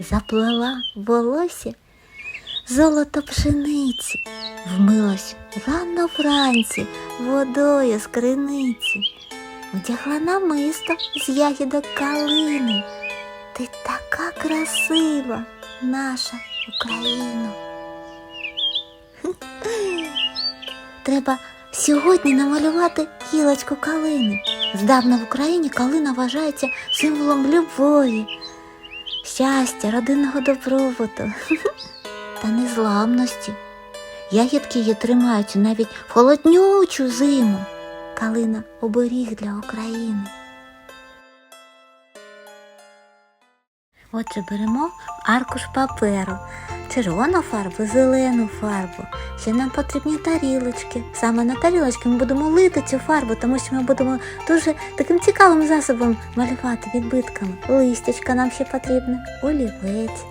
Заплела волосся золото пшениці, вмилась рано вранці водою з криниці, одягла намисто з ягідок калини. Ти така красива, наша Україна. Треба сьогодні намалювати гілочку калини. Здавна в Україні калина вважається символом любові, щастя, родинного добробуту та незламності. Ягідки її тримаються навіть в холоднючу зиму. Калина оберіг для України. Отже, беремо аркуш паперу, червону фарбу, зелену фарбу. Ще нам потрібні тарілочки. Саме на тарілочки ми будемо лити цю фарбу, тому що ми будемо дуже таким цікавим засобом малювати відбитками. Листячка нам ще потрібна, олівець.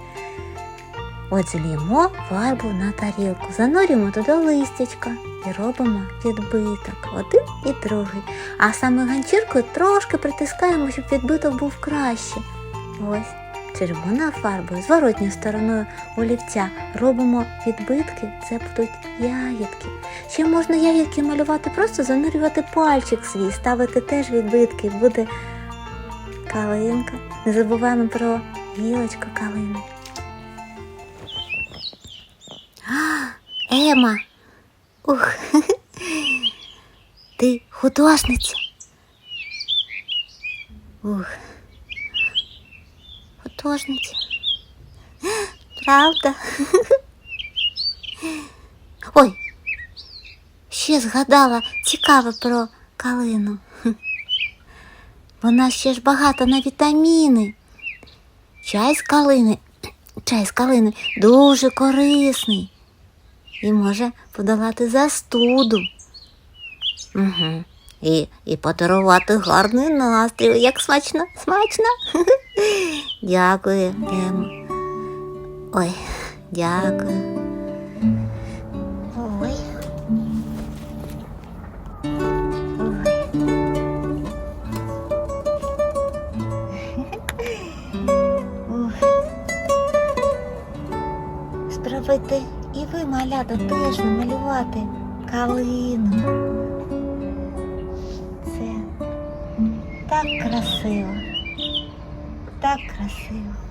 От зліємо фарбу на тарілку, занурюємо туди листячка і робимо відбиток. Один і другий. А саме ганчіркою трошки притискаємо, щоб відбиток був краще. Ось червоною фарбою, зворотньою стороною олівця робимо відбитки, це будуть ягідки. Ще можна ягідки малювати, просто занурювати пальчик свій, ставити теж відбитки, буде калинка. Не забуваємо про гілочку калини. Ема. Ух. Ти художниця. Ух. Художниця. Правда? Ой, ще згадала цікаве про калину. Вона ще ж багата на вітаміни. Чай з калини, чай з калини дуже корисний і може подолати застуду. Угу. І, і подарувати гарний настрій. Як смачно, смачно. Дякую, Ема. Ой, дякую. Ой. Ой. Спробуйте і ви, малята, теж намалювати калину. Це так красиво, так красиво.